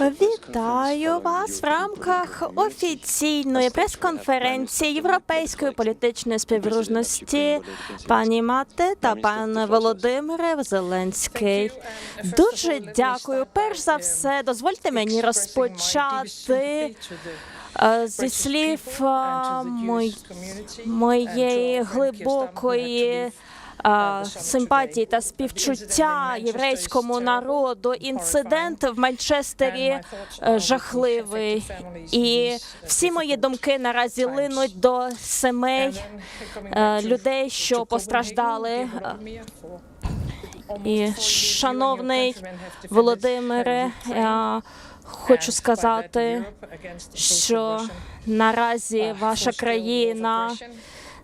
Вітаю вас в рамках офіційної прес-конференції Європейської політичної співдружності пані Мате та пан Володимире Зеленський. Дуже дякую. Перш за все, дозвольте мені розпочати е, зі слів е, моєї глибокої. Е, Симпатії та співчуття єврейському народу. Інцидент в Манчестері е, жахливий, і всі мої думки наразі линуть до семей е, людей, що постраждали. І шановний Володимире, я хочу сказати, що наразі ваша країна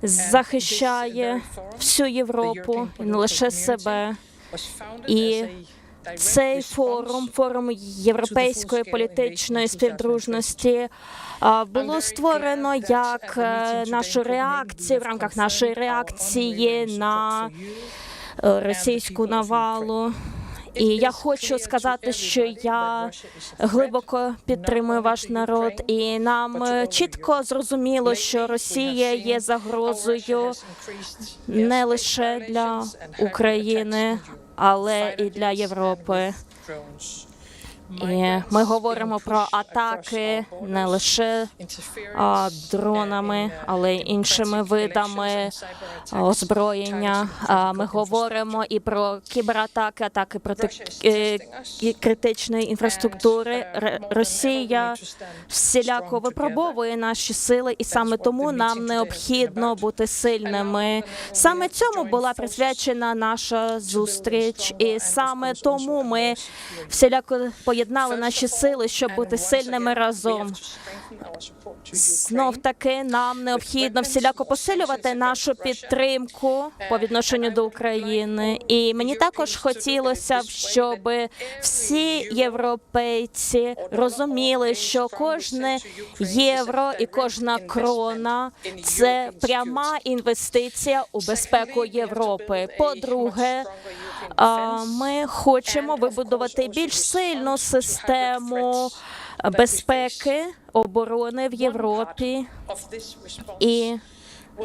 захищає всю Європу, і не лише себе. І цей форум, форум європейської політичної співдружності, було створено як е, нашу реакцію в рамках нашої реакції на е, російську навалу. І я хочу сказати, що я глибоко підтримую ваш народ, і нам чітко зрозуміло, що Росія є загрозою не лише для України, але і для Європи. І ми говоримо про атаки не лише а, дронами, але й іншими видами озброєння. А, Ми говоримо і про кібератаки, атаки проти е, критичної інфраструктури. Росія всіляко випробовує наші сили, і саме тому нам необхідно бути сильними. Саме цьому була присвячена наша зустріч, і саме тому ми всіляко поєднали наші сили, щоб бути сильними разом. Знов таки нам необхідно всіляко посилювати нашу підтримку по відношенню до України. І мені також хотілося б, щоб всі європейці розуміли, що кожне євро і кожна крона це пряма інвестиція у безпеку Європи. По-друге, ми хочемо вибудувати більш сильну систему безпеки, оборони в Європі. І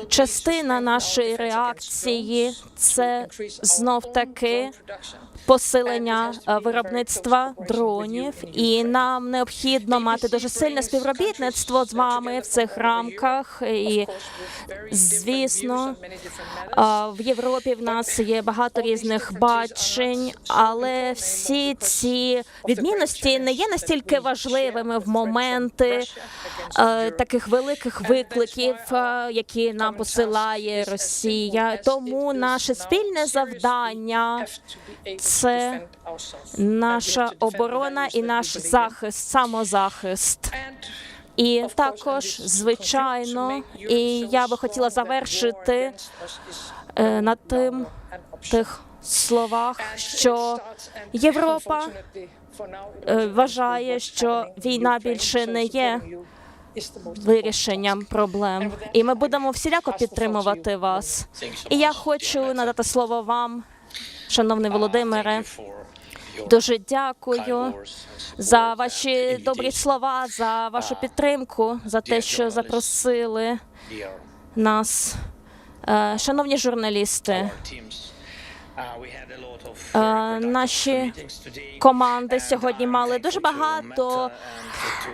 частина нашої реакції це знов таки посилення е, виробництва дронів, і нам необхідно мати дуже сильне співробітництво з вами в цих рамках. І звісно, в Європі в нас є багато різних бачень, але всі ці відмінності не є настільки важливими в моменти е, таких великих викликів, е, які нам посилає Росія. Тому наше спільне завдання це наша оборона і наш захист, самозахист. І також, звичайно, і я би хотіла завершити е, на тим тих словах, що Європа е, вважає, що війна більше не є вирішенням проблем, і ми будемо всіляко підтримувати вас. І я хочу надати слово вам, шановний Володимире. Дуже дякую за ваші добрі слова, за вашу підтримку, за те, що запросили нас. Е, Шановні журналісти, наші команди сьогодні мали дуже багато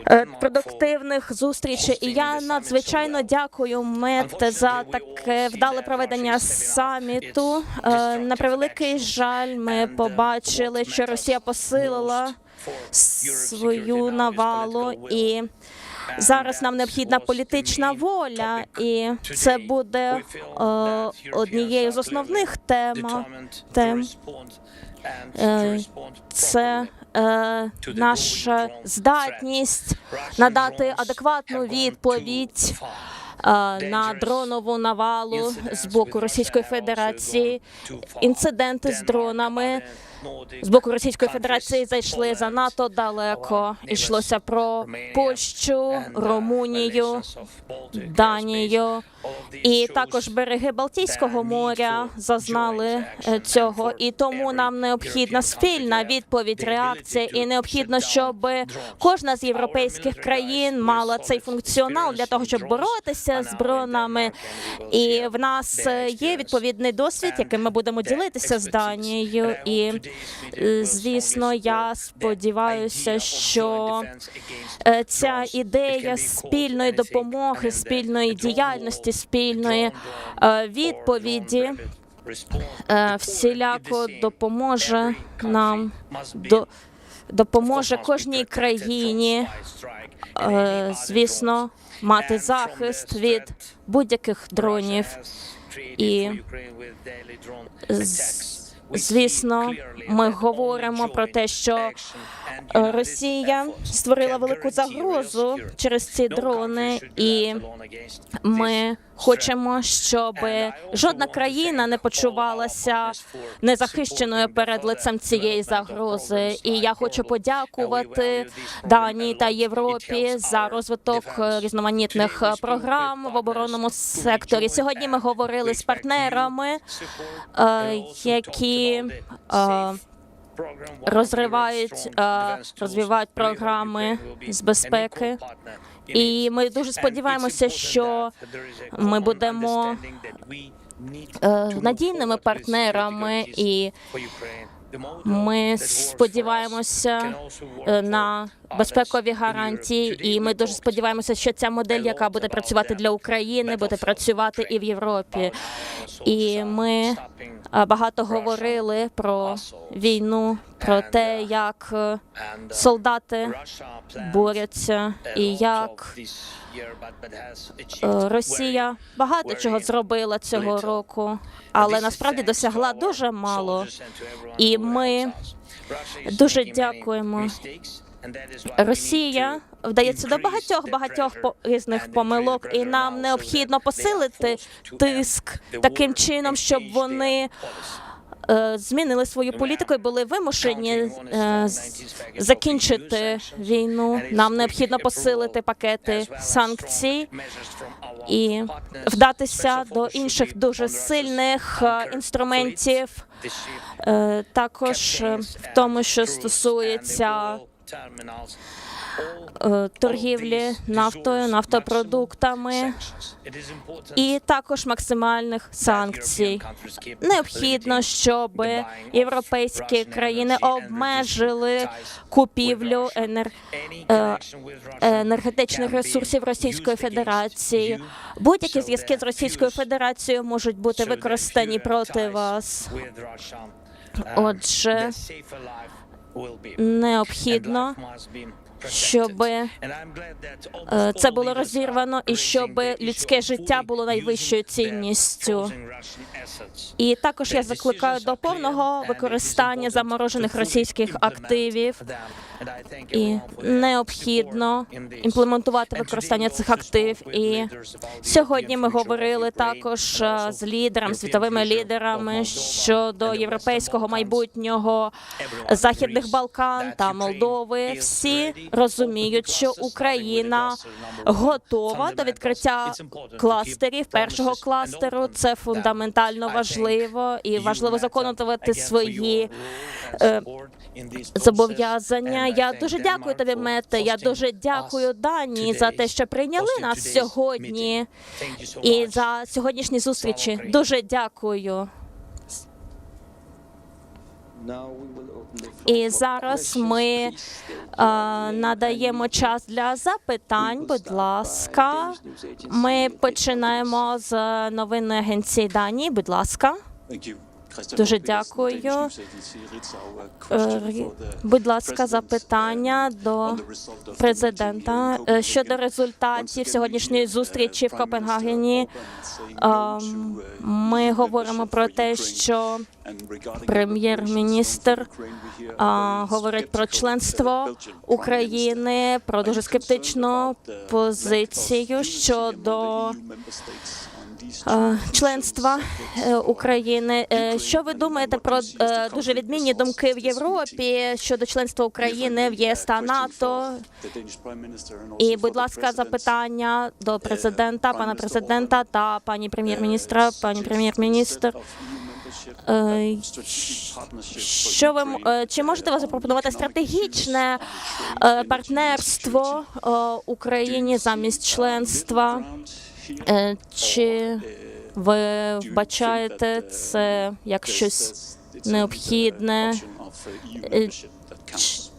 е, продуктивних зустрічей, і я надзвичайно дякую Мет за таке вдале проведення саміту. Е, На превеликий жаль, ми побачили, що Росія посилила свою навалу і. Зараз нам необхідна політична воля, і це буде е, однією з основних тем. тем. Е, Це е, наша здатність надати адекватну відповідь е, на дронову навалу з боку Російської Федерації, інциденти з дронами. З боку Російської Федерації зайшли занадто далеко. Йшлося про Польщу, Румунію, Данію. І також береги Балтійського моря зазнали е, цього, і тому нам необхідна спільна відповідь, реакція, і необхідно, щоб кожна з європейських країн мала цей функціонал для того, щоб боротися з дронами. І в нас е, є відповідний досвід, яким ми будемо ділитися з Данією. І звісно, я сподіваюся, що е, ця ідея спільної допомоги, спільної діяльності, спільної е, відповіді е, всіляко допоможе нам до допоможе кожній країні, е, звісно, мати захист від будь-яких дронів. І звісно, ми говоримо про те, що Росія створила велику загрозу через ці дрони, і ми хочемо, щоб жодна країна не почувалася незахищеною перед лицем цієї загрози. І я хочу подякувати Данії та Європі за розвиток е, різноманітних е, програм в оборонному секторі. Сьогодні ми говорили з партнерами, е, які е, розривають, е, розвивають програми з безпеки. І ми дуже сподіваємося, що ми будемо е, надійними партнерами, і ми сподіваємося е, на безпекові гарантії. І ми дуже сподіваємося, що ця модель, яка буде працювати для України, буде працювати і в Європі. І ми багато говорили про війну, про те, як е, солдати борються, і як е, Росія багато чого зробила цього року, але насправді досягла дуже мало. І ми дуже дякуємо. Росія вдається до багатьох багатьох різних помилок, і нам необхідно посилити тиск таким чином, щоб вони е, змінили свою політику і були вимушені е, закінчити війну. Нам необхідно посилити пакети санкцій і вдатися до інших дуже сильних е, інструментів, також в тому, що стосується торгівлі нафтою, нафтопродуктами і також максимальних санкцій. Необхідно, щоб європейські країни обмежили купівлю енер... е, енергетичних ресурсів Російської Федерації. Будь-які зв'язки з Російською Федерацією можуть бути використані проти вас. Отже, необхідно, щоб е, це було розірвано і щоб людське життя було найвищою цінністю. І також я закликаю до повного використання заморожених російських активів. І необхідно імплементувати використання цих актив. І сьогодні ми говорили також е, з лідерами, світовими лідерами щодо європейського майбутнього західних Балкан та Молдови. Всі розуміють, що Україна готова до відкриття кластерів. Першого кластеру це фундаментально важливо і важливо законувати свої е, зобов'язання. Я дуже дякую тобі, Мете. Я дуже дякую Данії за те, що прийняли нас сьогодні і за сьогоднішні зустрічі. Дуже дякую. І зараз ми е, надаємо час для запитань. Будь ласка, ми починаємо з новинної агенції Данії. Будь ласка. Дуже дякую. Е, Будь ласка, запитання до президента Е, щодо результатів сьогоднішньої зустрічі в Копенгагені. Ем, Ми говоримо про те, що прем'єр-міністр говорить про членство України, про дуже скептичну позицію щодо е, членства е, України. Е, Що ви думаєте про е, дуже відмінні думки в Європі щодо членства України в ЄС та НАТО? І, будь ласка, запитання до президента, пана президента та пані прем'єр-міністра, пані прем'єр-міністр. Що ви чи можете ви запропонувати стратегічне партнерство Україні замість членства? Е, Чи ви вбачаєте це як щось необхідне? Е,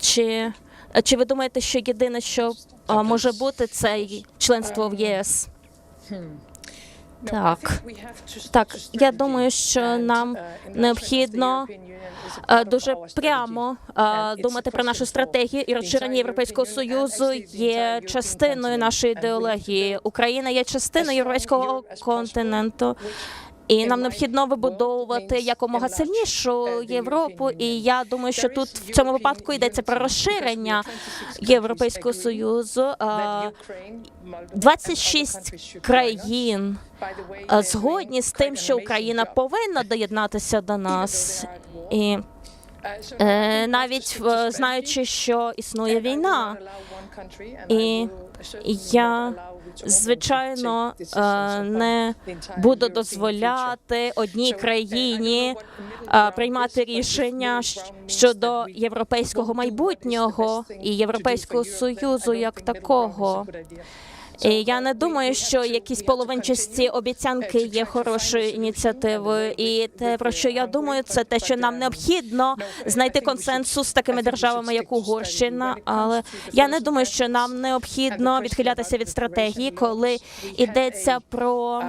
Чи, е, чи ви думаєте, що єдине, що може бути, це членство в ЄС? Так. Так, я думаю, що нам необхідно е, дуже прямо е, думати про нашу стратегію і розширення Європейського союзу є частиною нашої ідеології. Україна є частиною європейського континенту. І нам необхідно вибудовувати якомога сильнішу Європу. І я думаю, що тут в цьому випадку йдеться про розширення Європейського союзу. Е, 26 країн згодні з тим, що Україна повинна доєднатися до нас, і е, навіть е, знаючи, що існує війна, і я звичайно е, не буду дозволяти одній країні приймати рішення щодо європейського майбутнього і європейського союзу як такого. Я не думаю, що якісь половинчасті обіцянки є хорошою ініціативою. І те, про що я думаю, це те, що нам необхідно знайти консенсус з такими державами, як Угорщина. Але я не думаю, що нам необхідно відхилятися від стратегії, коли йдеться про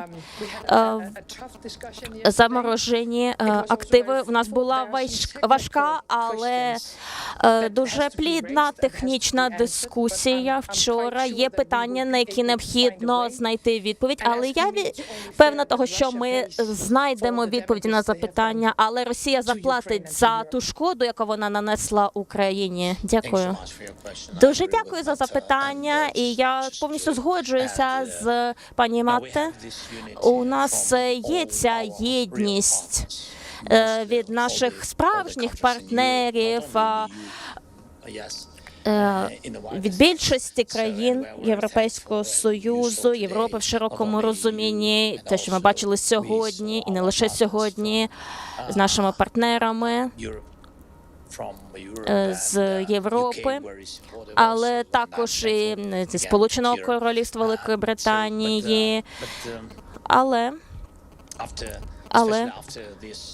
е, заморожені е, активи. У нас була важка, але е, дуже плідна технічна дискусія вчора. Є питання, на які необхідно знайти відповідь. Але я певна того, що ми знайдемо відповіді на запитання, але Росія заплатить за ту шкоду, яку вона нанесла Україні. Дякую. Дуже дякую за запитання, і я повністю згоджуюся з пані Матте. У нас є ця єдність е, від наших справжніх партнерів. Е, Від більшості країн Європейського союзу, Європи в широкому розумінні, те, що ми бачили сьогодні, і не лише сьогодні, з нашими партнерами е, з Європи, але також і зі Сполученого Королівства Великої Британії. Але але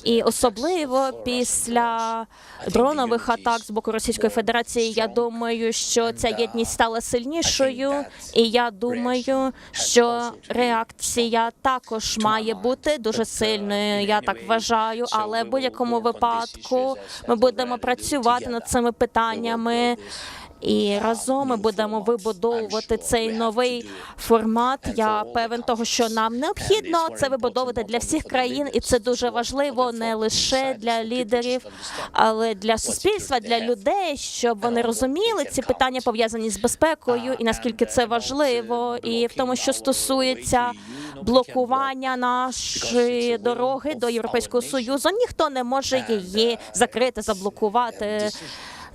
і особливо після дронових атак з боку Російської Федерації, я думаю, що ця єдність стала сильнішою, і я думаю, що реакція також має бути дуже сильною. Я так вважаю, але в будь-якому випадку ми будемо працювати над цими питаннями. І разом ми будемо вибудовувати цей новий формат. Я певен того, що нам необхідно це вибудовувати для всіх країн, і це дуже важливо не лише для лідерів, але для суспільства, для людей, щоб вони розуміли ці питання пов'язані з безпекою, і наскільки це важливо, і в тому, що стосується блокування нашої дороги до європейського союзу, ніхто не може її закрити, заблокувати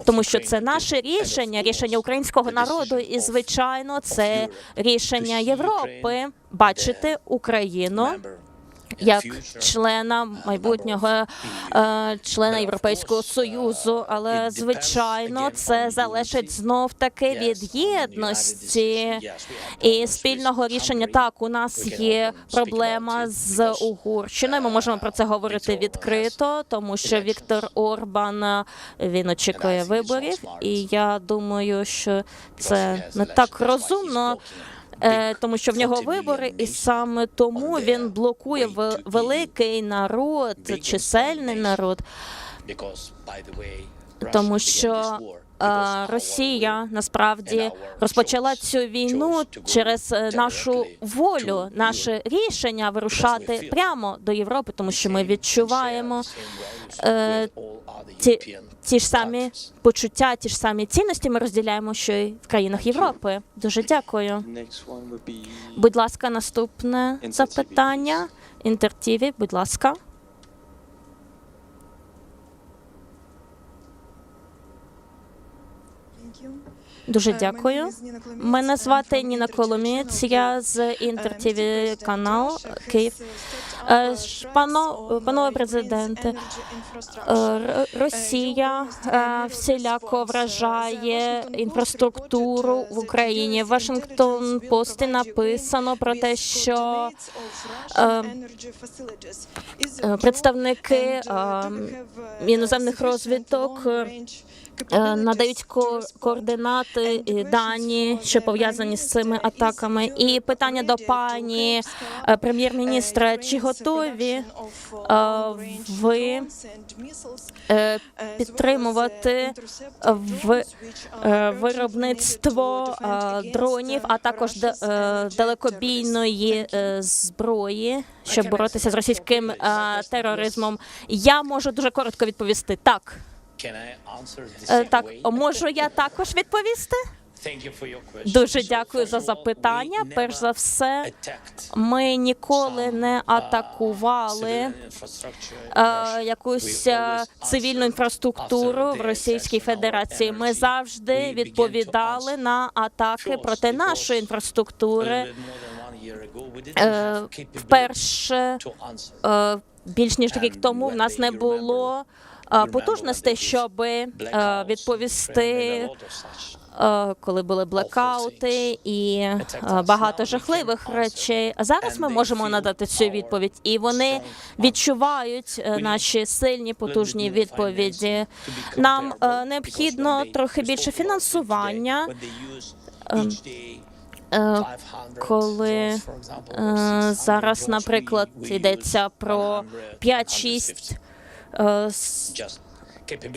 тому що це наше рішення, рішення українського народу, і звичайно, це рішення Європи. Бачити Україну як члена майбутнього е, члена Європейського союзу. Але звичайно, це залежить знов таки від єдності. і спільного рішення. Так, у нас є проблема з Угорщиною. Ми можемо про це говорити відкрито, тому що Віктор Орбан е, він очікує виборів, і я думаю, що це не так розумно. Е, тому що в нього вибори, і саме тому він блокує великий народ, чисельний народ, тому що Росія насправді розпочала цю війну через е, нашу волю, наше рішення вирушати прямо до Європи, тому що ми відчуваємо Е, ті, ті ж самі почуття, ті ж самі цінності ми розділяємо, що й в країнах Європи. Дуже дякую. Будь ласка, наступне запитання. Інтертіві, будь ласка. Дуже дякую. Мене звати Ніна Коломієць, я з Інтертіві канал Київ. Е, Пано, панове президенте, е, Росія е, всіляко вражає інфраструктуру в Україні. Вашингтон Пості написано про те, що е, е, представники е, іноземних розвідок е, е, надають ко- координати і дані, що пов'язані з цими атаками. І питання до пані е, прем'єр-міністра: чи готові е, ви е, підтримувати в е, виробництво е, дронів, а також е, далекобійної е, зброї, щоб боротися з російським е, тероризмом? Я можу дуже коротко відповісти так. Е, Так, можу я також відповісти? Дуже дякую за запитання. Перш за все, ми ніколи не атакували е, якусь е, цивільну інфраструктуру в Російській Федерації. Ми завжди відповідали на атаки проти нашої інфраструктури. Е, Вперше е, більш ніж рік тому в нас не було потужностей, щоб е, відповісти е, коли були блекаути і е, багато жахливих речей. Зараз ми можемо надати цю відповідь, і вони відчувають наші сильні потужні відповіді. Нам необхідно трохи більше фінансування. Е, Коли зараз, наприклад, йдеться про 5-6 е, с-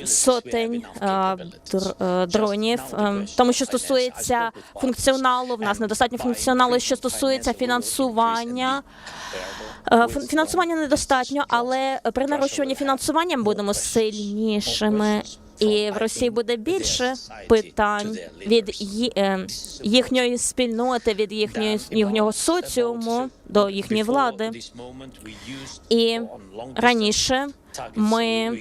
сотень е, е, дронів. Е, Тому що стосується функціоналу, в нас недостатньо функціоналу. Що стосується фінансування, е, фінансування недостатньо, але при нарощуванні фінансування ми будемо сильнішими. І в Росії буде більше питань від е, їхньої спільноти, від їхньої їхнього соціуму до їхньої влади. І раніше ми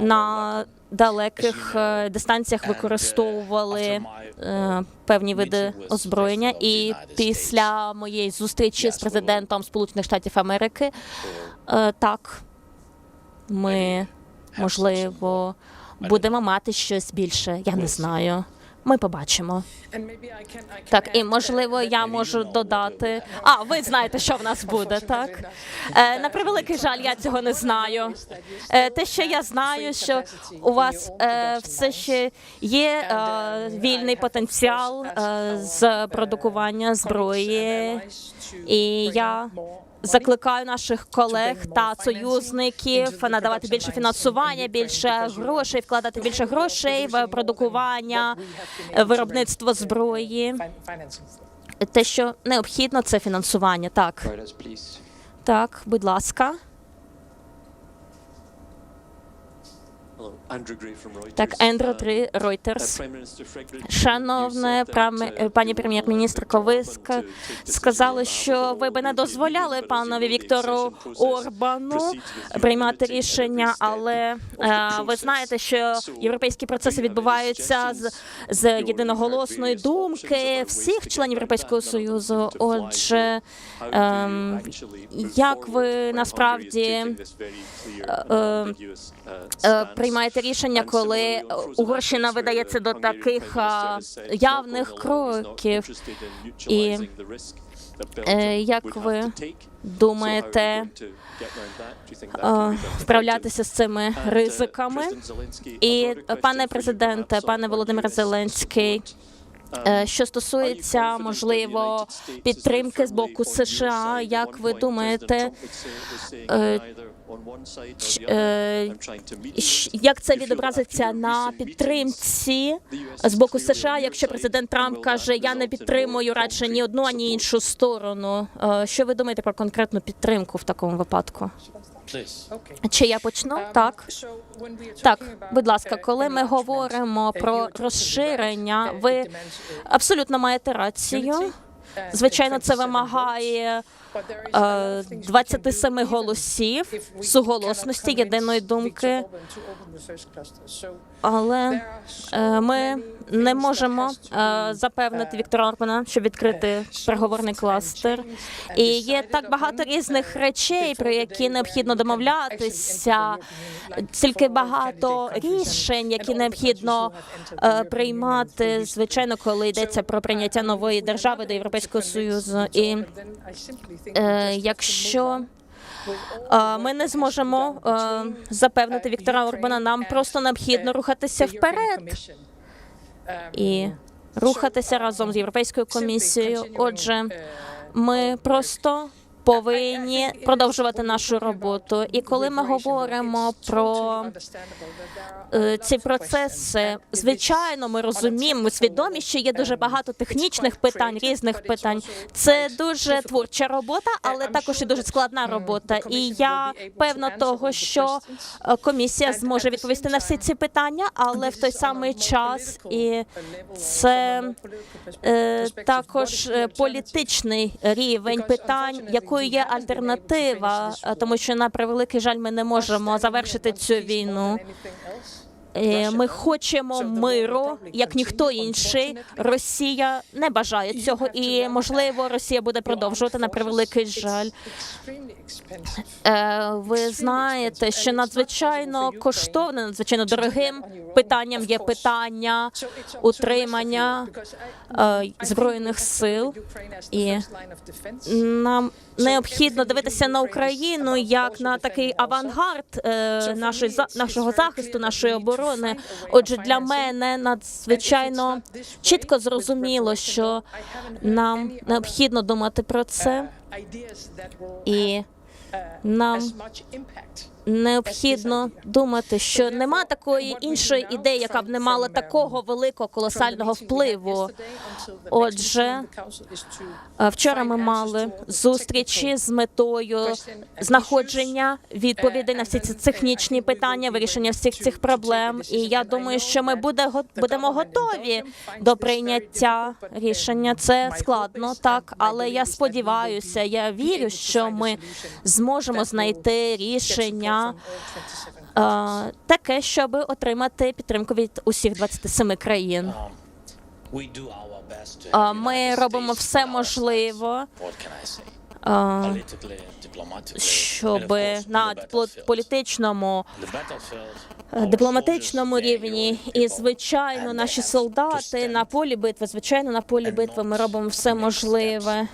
на далеких е, дистанціях використовували е, певні види озброєння. І після моєї зустрічі з президентом Сполучених Штатів Америки, е, так ми можливо будемо мати щось більше. Я не знаю. Ми побачимо. Так, і можливо, я можу додати. А, ви знаєте, що в нас буде, так? Е, на превеликий жаль, я цього не знаю. Е, те, що я знаю, що у вас е, все ще є е, вільний потенціал з продукування зброї, і я закликаю наших колег та союзників надавати більше фінансування, більше грошей, вкладати більше грошей в продукування, виробництво зброї. Те, що необхідно, це фінансування. Так, так, будь ласка. Так, Ендрю Три Reuters. Шановне праме- пані прем'єр-міністрко, ви ска- сказали, що ви би не дозволяли панові Віктору Орбану приймати рішення, але е, ви знаєте, що європейські процеси відбуваються з, з єдиноголосної думки всіх членів Європейського союзу. Отже, ем, як ви насправді е, е, приймаєте рішення, коли Угорщина видається до таких явних кроків? І е, як ви думаєте вправлятися з цими ризиками? І пане президенте, пане Володимире Зеленський. е, Що стосується можливо підтримки з боку США, як ви думаєте, е, як це відобразиться на підтримці з боку США, якщо президент Трамп каже, я не підтримую радше ні одну, ані іншу сторону. Е, Що ви думаєте про конкретну підтримку в такому випадку? Чи я почну? Так. Так, будь ласка, коли ми говоримо про розширення, ви абсолютно маєте рацію. Звичайно, це вимагає е, 27 голосів суголосності єдиної думки, але е, ми не можемо е, запевнити Віктора Орбана, щоб відкрити переговорний кластер. І є так багато різних речей, про які необхідно домовлятися, стільки багато рішень, які необхідно е, приймати, звичайно, коли йдеться про прийняття нової держави до Європейського союзу. І якщо ми не зможемо е, запевнити Віктора Орбана, нам просто необхідно рухатися вперед і рухатися разом з Європейською комісією. Отже, ми просто повинні продовжувати нашу роботу. І коли ми говоримо про е, ці процеси, звичайно, ми розуміємо, свідомі, що є дуже багато технічних питань, різних питань. Це дуже творча робота, але також і дуже складна робота. І я певна того, що е, комісія зможе відповісти на всі ці питання, але в той самий час і це е, також е, політичний рівень питань, якою є альтернатива, е, тому що на превеликий жаль, ми не можемо завершити цю війну. Е, Ми хочемо миру, як ніхто інший. Росія не бажає цього, і можливо, Росія буде продовжувати на превеликий жаль. Е, Ви знаєте, що надзвичайно коштовним, надзвичайно дорогим питанням є питання утримання е, збройних сил, і нам необхідно дивитися на Україну як на такий авангард нашої за- нашого захисту, нашої оборони. Отже, для мене надзвичайно чітко зрозуміло, що нам необхідно думати про це, і нам необхідно думати, що нема такої іншої ідеї, яка б не мала такого великого колосального впливу. Отже, Е, Вчора ми мали зустрічі з метою знаходження відповідей на всі ці технічні питання, вирішення всіх цих проблем. І я думаю, що ми буде будемо готові до прийняття рішення. Це складно, так, але я сподіваюся, я вірю, що ми зможемо знайти рішення е, таке, щоб отримати підтримку від усіх 27 країн. Е, Ми робимо все можливе, е, щоб на політичному е, дипломатичному рівні, і звичайно, наші солдати на полі битви, звичайно, на полі битви ми робимо все можливе.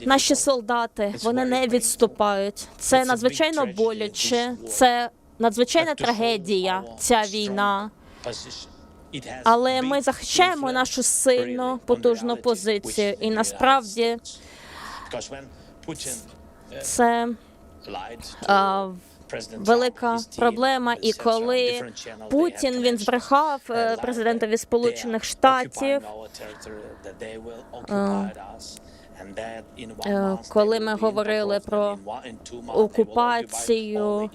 Наші солдати вони не відступають. Це надзвичайно боляче. Це надзвичайна трагедія. Ця війна. Але ми захищаємо нашу сильну, потужну позицію, і насправді це е, велика проблема. І коли Путін він збрехав е, президентові Сполучених Штатів. е, коли ми говорили про окупацію,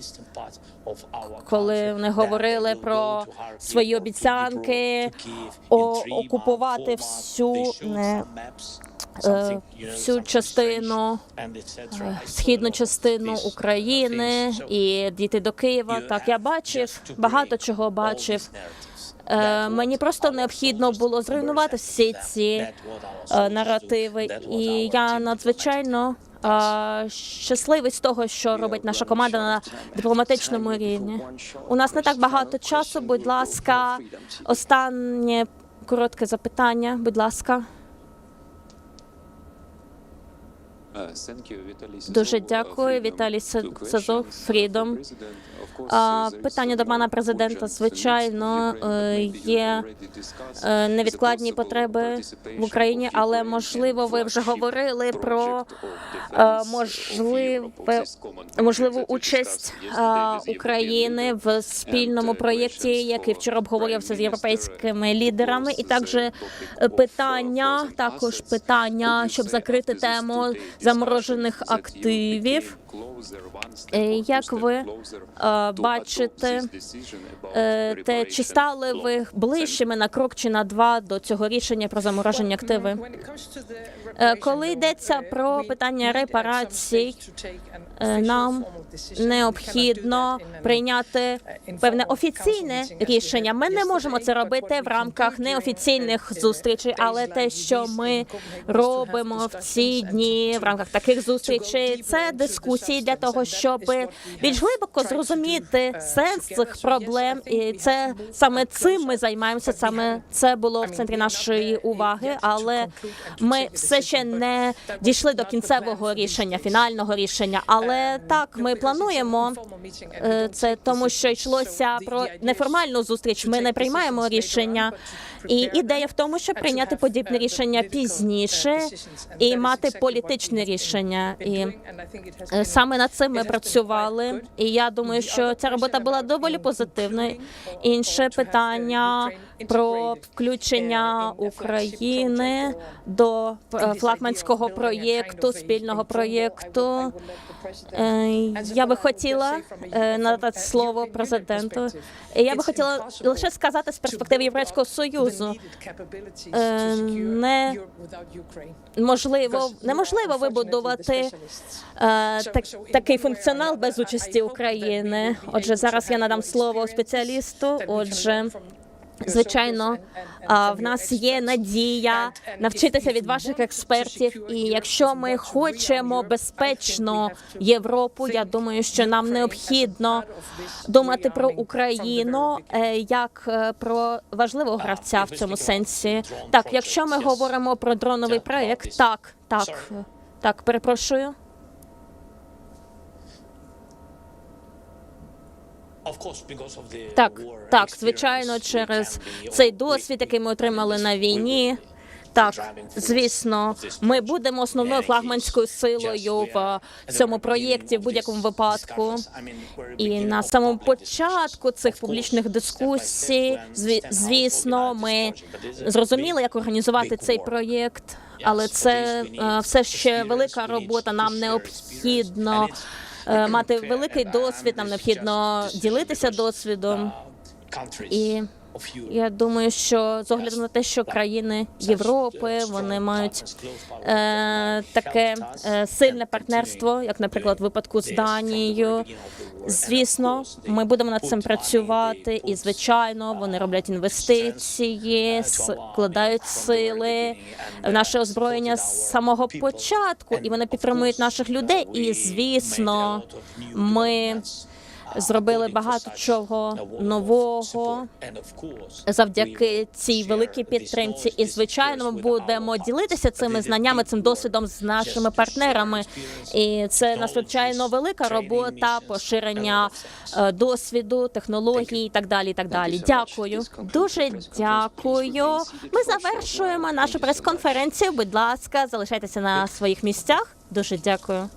коли вони говорили про свої обіцянки окупувати всю е, е, всю частину е, східну частину України і дійти до Києва. Так я бачив багато чого бачив. Е, Мені просто необхідно було зруйнувати всі ці е, наративи, і я надзвичайно е, щасливий з того, що робить наша команда на дипломатичному рівні. У нас не так багато часу. Будь ласка, останнє коротке запитання. Будь ласка. Дуже дякую, Віталій Сазов, Фрідом. Питання до пана президента. Звичайно, е, є е, невідкладні потреби в Україні, але можливо, ви вже говорили про е, можливе можливу участь України в спільному проєкті, який вчора обговорювався з європейськими лідерами, і також питання, також питання, щоб закрити тему заморожених активів. Е, Як ви е, бачите е, те, чи стали ви ближчими на крок чи на два до цього рішення про заморожені активи? Коли йдеться про питання репарацій, нам необхідно прийняти певне офіційне рішення. Ми не можемо це робити в рамках неофіційних зустрічей, але те, що ми робимо в ці дні в рамках таких зустрічей, це дискусії для того, щоб більш глибоко зрозуміти сенс цих проблем. І це саме цим ми займаємося. Саме це було в центрі нашої уваги, але ми все ще не дійшли до кінцевого рішення, фінального рішення. Але так, ми плануємо е, це, тому що йшлося про неформальну зустріч. Ми не приймаємо рішення. І ідея в тому, щоб прийняти подібне рішення пізніше і мати політичне рішення. І саме над цим ми працювали. І я думаю, що ця робота була доволі позитивною. Інше питання про включення України до е, флагманського проєкту, спільного проєкту. Е, Я би хотіла е, надати слово президенту. Я би хотіла лише сказати з перспективи Європейського союзу. Не можливо, неможливо вибудувати так, такий функціонал без участі України. Отже, зараз я надам слово спеціалісту. Отже, звичайно, в нас є надія навчитися від ваших експертів. І якщо ми хочемо безпечну Європу, я думаю, що нам необхідно думати про Україну е, як е, про важливого гравця в цьому сенсі. Так, якщо ми говоримо про дроновий проект, так, так, так, перепрошую. Так, так, звичайно, через цей досвід, який ми отримали на війні. Так, звісно, ми будемо основною флагманською силою в цьому проєкті в будь-якому випадку. І на самому початку цих публічних дискусій, зві- звісно, ми зрозуміли, як організувати цей проєкт, але це е, все ще велика робота. Нам необхідно мати великий досвід. Нам необхідно ділитися досвідом. І я думаю, що з огляду на те, що країни Європи вони мають е, таке е, сильне партнерство, як, наприклад, в випадку з Данією. Звісно, ми будемо над цим працювати, і звичайно, вони роблять інвестиції, складають сили в наше озброєння з самого початку, і вони підтримують наших людей. І звісно, ми зробили багато чого нового завдяки цій великій підтримці. І звичайно, ми будемо ділитися цими знаннями, цим досвідом з нашими партнерами. І це надзвичайно велика робота, поширення е, досвіду, технологій і так далі. І так далі. Дякую, дуже дякую. Ми завершуємо нашу прес-конференцію. Будь ласка, залишайтеся на своїх місцях. Дуже дякую.